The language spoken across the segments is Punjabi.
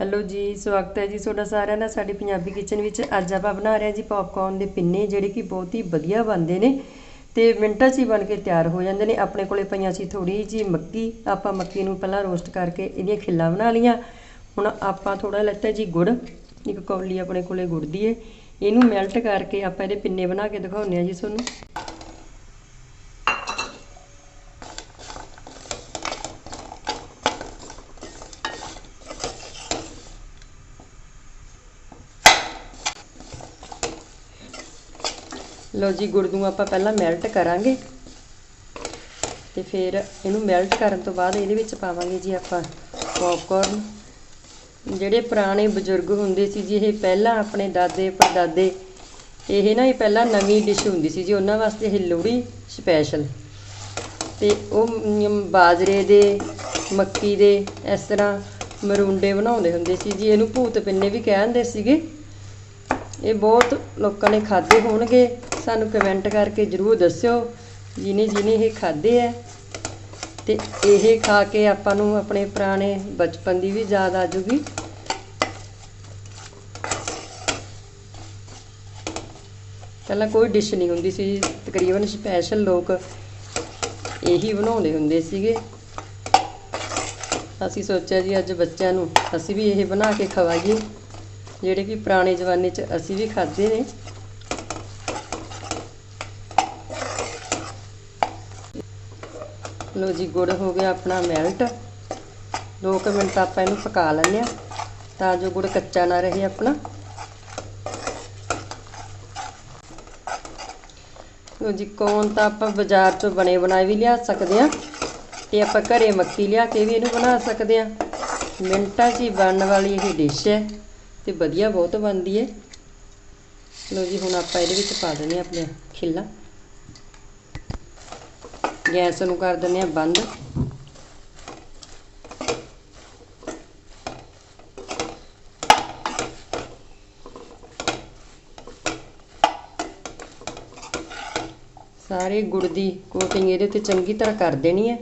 ਹੈਲੋ ਜੀ, ਸਵਾਗਤ ਹੈ ਜੀ ਤੁਹਾਡਾ ਸਾਰਿਆਂ ਦਾ ਸਾਡੀ ਪੰਜਾਬੀ ਕਿਚਨ ਵਿੱਚ। ਅੱਜ ਆਪਾਂ ਬਣਾ ਰਹੇ ਹਾਂ ਜੀ ਪੌਪਕੌਰਨ ਦੇ ਪਿੰਨੇ, ਜਿਹੜੇ ਕਿ ਬਹੁਤ ਹੀ ਵਧੀਆ ਬਣਦੇ ਨੇ ਤੇ ਮਿੰਟਾਂ 'ਚ ਹੀ ਬਣ ਕੇ ਤਿਆਰ ਹੋ ਜਾਂਦੇ ਨੇ। ਆਪਣੇ ਕੋਲੇ ਪਈਆਂ ਸੀ ਥੋੜੀ ਜੀ ਮੱਕੀ। ਆਪਾਂ ਮੱਕੀ ਨੂੰ ਪਹਿਲਾਂ ਰੋਸਟ ਕਰਕੇ ਇਹਦੀਆਂ ਖਿੱਲਾਂ ਬਣਾ ਲਈਆਂ। ਹੁਣ ਆਪਾਂ ਥੋੜਾ ਲੈਤਾ ਜੀ ਗੁੜ। ਇੱਕ ਕੌਲੀ ਆਪਣੇ ਕੋਲੇ ਗੁੜ ਦੀ ਏ। ਇਹਨੂੰ ਮੈਲਟ ਕਰਕੇ ਆਪਾਂ ਇਹਦੇ ਪਿੰਨੇ ਬਣਾ ਕੇ ਦਿਖਾਉਂਦੇ ਆ ਜੀ ਤੁਹਾਨੂੰ। ਲਓ ਜੀ, ਗੁੜ ਨੂੰ ਆਪਾਂ ਪਹਿਲਾਂ ਮੈਲਟ ਕਰਾਂਗੇ ਤੇ ਫਿਰ ਇਹਨੂੰ ਮੈਲਟ ਕਰਨ ਤੋਂ ਬਾਅਦ ਇਹਦੇ ਵਿੱਚ ਪਾਵਾਂਗੇ ਜੀ ਆਪਾਂ ਪੌਪਕੌਰਨ ਜਿਹੜੇ ਪੁਰਾਣੇ ਬਜ਼ੁਰਗ ਹੁੰਦੇ ਸੀ ਜੀ, ਇਹ ਪਹਿਲਾਂ ਆਪਣੇ ਦਾਦੇ, ਪੜਦਾਦੇ, ਇਹ ਨਾ ਇਹ ਪਹਿਲਾਂ ਨਵੀਂ ਡਿਸ਼ ਹੁੰਦੀ ਸੀ ਜੀ, ਉਹਨਾਂ ਵਾਸਤੇ ਇਹ ਲੋਹੜੀ ਸਪੈਸ਼ਲ ਤੇ ਉਹ ਬਾਜਰੇ ਦੇ, ਮੱਕੀ ਦੇ, ਇਸ ਤਰ੍ਹਾਂ ਮਰੂੰਡੇ ਬਣਾਉਂਦੇ ਹੁੰਦੇ ਸੀ ਜੀ, ਇਹਨੂੰ ਭੂਤ ਪਿੰਨੇ ਵੀ ਕਹਿੰਦੇ ਸੀਗੇ। ਇਹ ਬਹੁਤ ਲੋਕਾਂ ਨੇ ਖਾਦੇ ਹੋਣਗੇ। ਸਾਨੂੰ ਕਮੈਂਟ ਕਰਕੇ ਜਰੂਰ ਦੱਸਿਓ, ਜਿਨੇ ਜਿਨੇ ਇਹ ਖਾਦੇ ਹੈ ਤੇ ਇਹ ਖਾ ਕੇ ਆਪਾਂ ਨੂੰ ਆਪਣੇ ਪੁਰਾਣੇ ਬਚਪਨ ਦੀ ਵੀ ਯਾਦ ਆ ਜੂਗੀ। ਪਹਿਲਾਂ ਕੋਈ ਡਿਸ਼ ਨਹੀਂ ਹੁੰਦੀ ਸੀ, ਤਕਰੀਬਨ ਸਪੈਸ਼ਲ ਲੋਕ ਇਹੀ ਬਣਾਉਂਦੇ ਹੁੰਦੇ ਸੀਗੇ। ਅਸੀਂ ਸੋਚਿਆ ਜੀ ਅੱਜ ਬੱਚਿਆਂ ਨੂੰ ਅਸੀਂ ਵੀ ਇਹ ਬਣਾ ਕੇ ਖਵਾਈਏ, ਜਿਹੜੇ ਕਿ ਪੁਰਾਣੇ ਜ਼ਮਾਨੇ 'ਚ ਅਸੀਂ ਵੀ ਖਾਦੇ ਨੇ। ਲੋ ਜੀ, ਗੁੜ ਹੋ ਗਿਆ ਆਪਣਾ ਮੈਲਟ 2 ਮਿੰਟ ਆਪਾਂ ਇਹਨੂੰ ਪਕਾ ਲੈਂਦੇ ਆ ਤਾਂ ਜੋ ਗੁੜ ਕੱਚਾ ਨਾ ਰਹੇ ਆਪਣਾ। ਲੋ ਜੀ ਕੌਣ ਤਾਂ ਆਪਾਂ ਬਾਜ਼ਾਰ 'ਚੋਂ ਬਣੇ ਬਣਾਏ ਵੀ ਲਿਆ ਸਕਦੇ ਆ ਤੇ ਆਪਾਂ ਘਰੇ ਮੱਕੀ ਲਿਆ ਕੇ ਵੀ ਇਹਨੂੰ ਬਣਾ ਸਕਦੇ ਆ ਮਿੰਟਾਂ 'ਚ ਹੀ ਬਣਨ ਵਾਲੀ ਇਹ ਡਿਸ਼ ਹੈ, ਤੇ ਵਧੀਆ ਬਹੁਤ ਬਣਦੀ ਹੈ। ਲੋ ਜੀ, ਹੁਣ ਆਪਾਂ ਇਹਦੇ ਵਿੱਚ ਪਾ ਦਿੰਦੇ ਆ ਆਪਣੇ ਖਿੱਲਾ। ਗੈਸ ਨੂੰ ਕਰ ਦਿੰਦੇ ਆ ਬੰਦ। ਸਾਰੇ ਗੁੜ ਦੀ ਕੋਟਿੰਗ ਇਹਦੇ ਤੇ ਚੰਗੀ ਤਰ੍ਹਾਂ ਕਰ ਦੇਣੀ ਹੈ।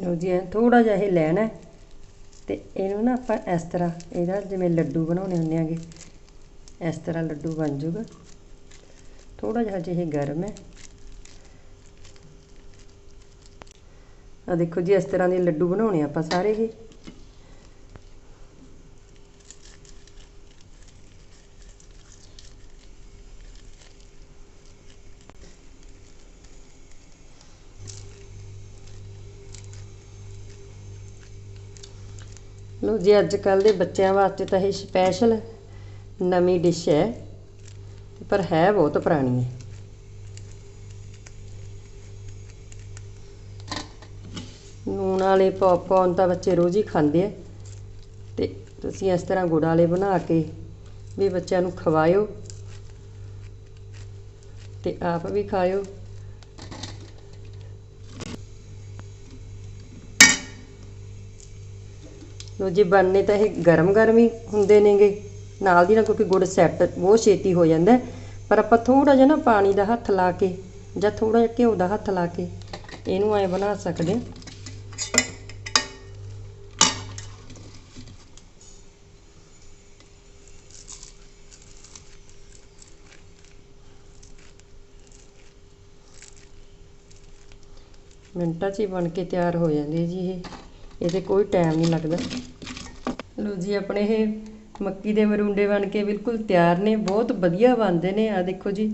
ਲਓ ਜੀ ਥੋੜਾ ਜਿਹਾ ਇਹ ਲੈਣਾ ਹੈ ਤੇ ਇਹਨੂੰ ਨਾ ਆਪਾਂ ਇਸ ਤਰ੍ਹਾਂ ਇਹਦਾ ਜਿਵੇਂ ਲੱਡੂ ਬਣਾਉਣੇ ਹੁੰਦੇ ਆਗੇ ਇਸ ਤਰ੍ਹਾਂ ਲੱਡੂ ਬਣ ਜਾਊਗਾ। ਥੋੜਾ ਜਿਹਾ ਜਿਹੇ ਗਰਮ ਹੈ। ਆ ਦੇਖੋ ਜੀ, ਇਸ ਤਰ੍ਹਾਂ ਦੇ ਲੱਡੂ ਬਣਾਉਣੇ ਆਪਾਂ ਸਾਰੇ ਹੀ ਲੋ ਜੀ ਅੱਜ ਕੱਲ ਦੇ ਬੱਚਿਆਂ ਵਾਸਤੇ ਤਾਂ ਇਹ ਸਪੈਸ਼ਲ ਨਵੀਂ ਡਿਸ਼ ਹੈ। ਪਰ ਹੈ ਬਹੁਤ ਪੁਰਾਣੀ ਹੈ। ਨੂਣ ਵਾਲੇ ਪੌਪਕੌਰਨ ਤਾਂ ਬੱਚੇ ਰੋਜ਼ ਹੀ ਖਾਂਦੇ ਆ। ਤੇ ਤੁਸੀਂ ਇਸ ਤਰ੍ਹਾਂ ਗੁੜ ਵਾਲੇ ਬਣਾ ਕੇ ਵੀ ਬੱਚਿਆਂ ਨੂੰ ਖਵਾਇਓ ਤੇ ਆਪ ਵੀ ਖਾਇਓ। ਲੋ ਬਣਨੇ ਤਾਂ ਇਹ ਗਰਮ ਗਰਮ ਹੀ ਹੁੰਦੇ ਨੇਗੇ। ਨਾਲ ਦੀ ਨਾਲ ਕਿਉਂਕਿ ਗੁੜ ਸੈੱਟ ਬਹੁਤ ਛੇਤੀ ਹੋ ਜਾਂਦਾ ਪਰ ਆਪਾਂ ਥੋੜਾ ਜਿਹਾ ਨਾ ਪਾਣੀ ਦਾ ਹੱਥ ਲਾ ਕੇ ਜਾਂ ਥੋੜਾ ਜਿਹਾ ਘਿਓ ਦਾ ਹੱਥ ਲਾ ਕੇ ਇਹਨੂੰ ਐ ਬਣਾ ਸਕਦੇ ਹਾਂ। ਮਿੰਟਾਂ 'ਚ ਹੀ ਬਣ ਕੇ ਤਿਆਰ ਹੋ ਜਾਂਦੇ ਜੀ ਇਹ। ਇਹਦੇ ਕੋਈ ਟਾਈਮ ਨਹੀਂ ਲੱਗਦਾ। ਲੋ ਜੀ, ਆਪਣੇ ਇਹ ਮੱਕੀ ਦੇ ਮਰੂੰਡੇ ਬਣ ਕੇ ਬਿਲਕੁਲ ਤਿਆਰ ਨੇ, ਬਹੁਤ ਵਧੀਆ ਬਣਦੇ ਨੇ। ਆ ਦੇਖੋ ਜੀ,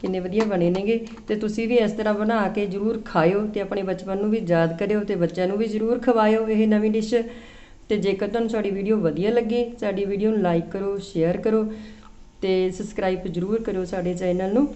ਕਿੰਨੇ ਵਧੀਆ ਬਣੇ ਨੇਗੇ। ਤੇ ਤੁਸੀਂ ਵੀ ਇਸ ਤਰ੍ਹਾਂ ਬਣਾ ਕੇ ਜਰੂਰ ਖਾਇਓ ਤੇ ਆਪਣੇ ਬਚਪਨ ਨੂੰ ਵੀ ਯਾਦ ਕਰਿਓ ਤੇ ਬੱਚਿਆਂ ਨੂੰ ਵੀ ਜਰੂਰ ਖਵਾਇਓ ਇਹ ਨਵੀਂ ਡਿਸ਼। ਤੇ ਜੇਕਰ ਤੁਹਾਨੂੰ ਸਾਡੀ ਵੀਡੀਓ ਵਧੀਆ ਲੱਗੀ, ਸਾਡੀ ਵੀਡੀਓ ਨੂੰ ਲਾਈਕ ਕਰੋ, ਸ਼ੇਅਰ ਕਰੋ ਤੇ ਸਬਸਕ੍ਰਾਈਬ ਜ਼ਰੂਰ ਕਰੋ ਸਾਡੇ ਚੈਨਲ ਨੂੰ।